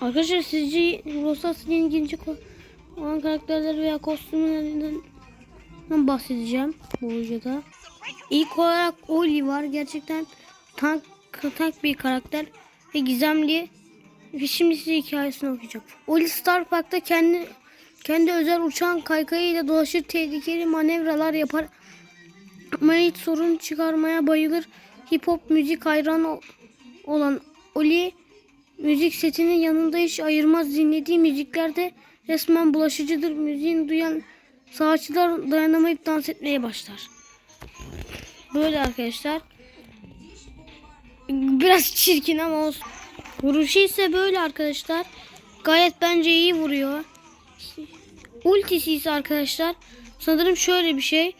Arkadaşlar sizce Rosas'ın yeni gelecek olan karakterler veya kostümlerinden bahsedeceğim bu videoda. İlk olarak Oli var. Gerçekten tank, tank bir karakter ve gizemli. Ve şimdi size hikayesini okuyacağım. Oli Star Park'ta kendi kendi özel uçan kaykayıyla dolaşır tehlikeli manevralar yapar. Ama hiç sorun çıkarmaya bayılır. Hip hop müzik hayranı olan Oli müzik setinin yanında hiç ayırmaz. Dinlediği müziklerde resmen bulaşıcıdır. Müziğin duyan sağçılar dayanamayıp dans etmeye başlar. Böyle arkadaşlar. Biraz çirkin ama olsun. Vuruşu ise böyle arkadaşlar. Gayet bence iyi vuruyor. Ultisi ise arkadaşlar sanırım şöyle bir şey.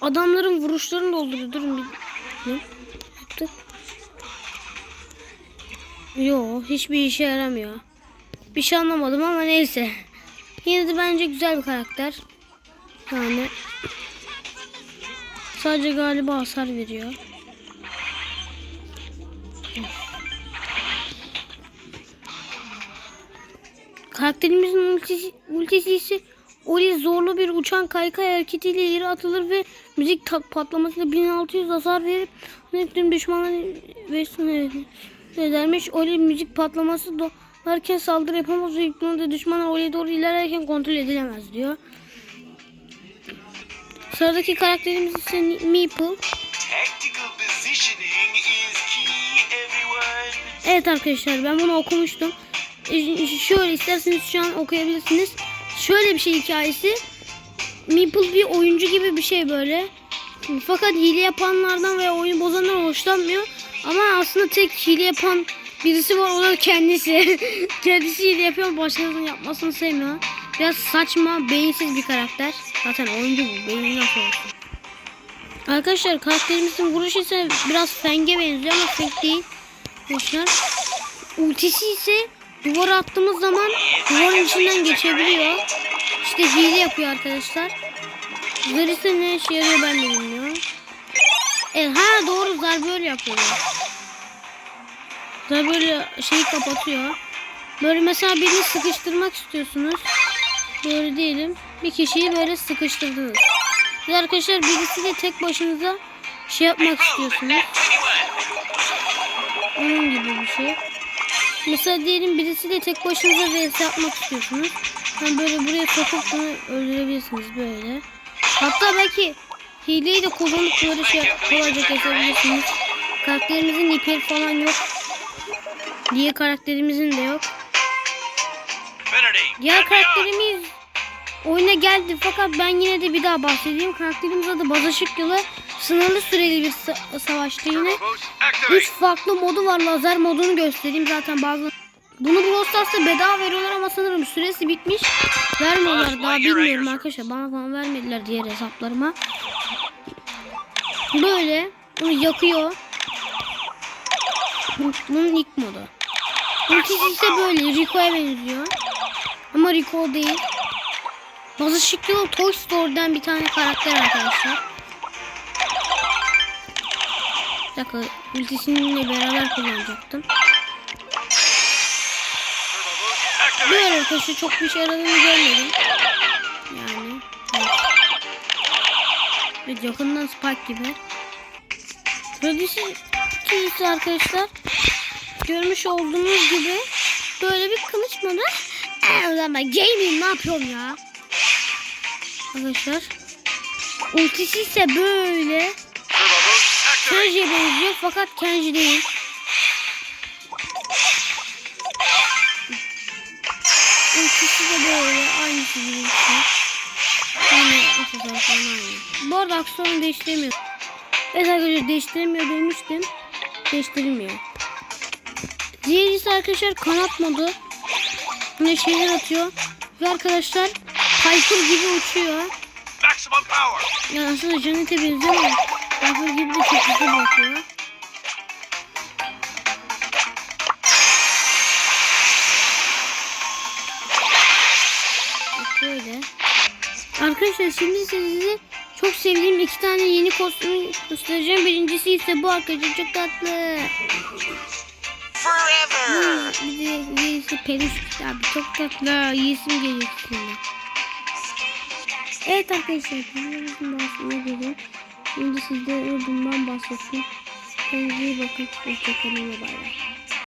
Adamların vuruşlarını dolduruyor. Durun bir. Ne? Yo hiçbir işe yaramıyor. Bir şey anlamadım ama neyse. Yine de bence güzel bir karakter. Yani sadece galiba hasar veriyor. Karakterimizin ultisi, ultisi ise Oli zorlu bir uçan kaykay hareketiyle ileri atılır ve müzik patlamasıyla 1600 hasar verip tüm düşmanları ve edermiş. Oli müzik patlaması dolarken saldırı yapamaz ve yüklenirde düşmanlar Oli'ye doğru ilerlerken kontrol edilemez diyor. Sıradaki karakterimiz ise Meeple. Evet arkadaşlar ben bunu okumuştum. E, Şöyle isterseniz şu an okuyabilirsiniz. Şöyle bir şey hikayesi. Meeple bir oyuncu gibi bir şey böyle. Fakat hile yapanlardan veya oyun bozanlardan hoşlanmıyor. Ama aslında tek hile yapan birisi var o da kendisi. kendisi hile yapıyor başkasının yapmasını sevmiyor. Biraz saçma, beyinsiz bir karakter. Zaten oyuncu bu. Beyni nasıl olsun. Arkadaşlar karakterimizin vuruşu ise biraz Feng'e benziyor ama Feng değil. Arkadaşlar ultisi ise duvara attığımız zaman duvarın içinden geçebiliyor. İşte hile yapıyor arkadaşlar. Zar ise ne işe yarıyor ben de bilmiyorum. Evet, ha doğru zar böyle yapıyor. Zar böyle şeyi kapatıyor. Böyle mesela birini sıkıştırmak istiyorsunuz. Böyle diyelim. Bir kişiyi böyle sıkıştırdınız. De arkadaşlar birisiyle tek başınıza şey yapmak istiyorsunuz. Onun gibi bir şey. Mesela diyelim birisiyle tek başınıza vs yapmak istiyorsunuz. Yani böyle buraya sokup bunu öldürebilirsiniz böyle. Hatta belki hileyi de kullanıp böyle şey kolayca kesebilirsiniz. Karakterimizin iperi falan yok. Diğer karakterimizin de yok. Diğer karakterimiz oyuna geldi fakat ben yine de bir daha bahsedeyim. Karakterimiz adı Bazaşık Yılı. Sınırlı süreli bir sa- savaşta yine. Turbos Üç activate. farklı modu var. Lazer modunu göstereyim zaten bazı. Bunu Brawl Stars'ta bedava veriyorlar ama sanırım süresi bitmiş. Vermiyorlar daha bilmiyorum arkadaşlar. Bana falan vermediler diğer hesaplarıma. Böyle bunu yakıyor. Bu- Bunun ilk modu. Ultisi ise böyle Rico'ya benziyor. Ama Rico değil. Bazı şıklı Toy Story'den bir tane karakter arkadaşlar. Bir dakika ultisinle beraber kullanacaktım. Böyle arkadaşlar çok bir şey yaradığını görmedim. Yani. Evet. Ve yakından Spike gibi. Bölgesi ise arkadaşlar görmüş olduğunuz gibi böyle bir kılıç modu. Eee ulan ben gaming ne yapıyorum ya? Arkadaşlar. Ultisi ise böyle. Kenji'ye benziyor fakat Kenji değil. Bu arada aksesuarını değiştiremiyor. Evet arkadaşlar değiştiremiyor demiştim. Değiştirilmiyor. Diğerisi arkadaşlar kanat modu. Ne şeyler atıyor. Ve arkadaşlar Piper gibi uçuyor. Maximum power. Yani aslında Janet'e benziyor ama Piper gibi de çok hızlı bakıyor. Böyle. Arkadaşlar şimdi size çok sevdiğim iki tane yeni kostümü göstereceğim. Birincisi ise bu arkadaşlar çok tatlı. forever. Bir peluş abi çok tatlı yiyesim geliyor şimdi. Evet arkadaşlar daha sonuna geliyor. Şimdi sizlere bundan bahsettim. Kendinize iyi bakın. Hoşçakalın bay bay.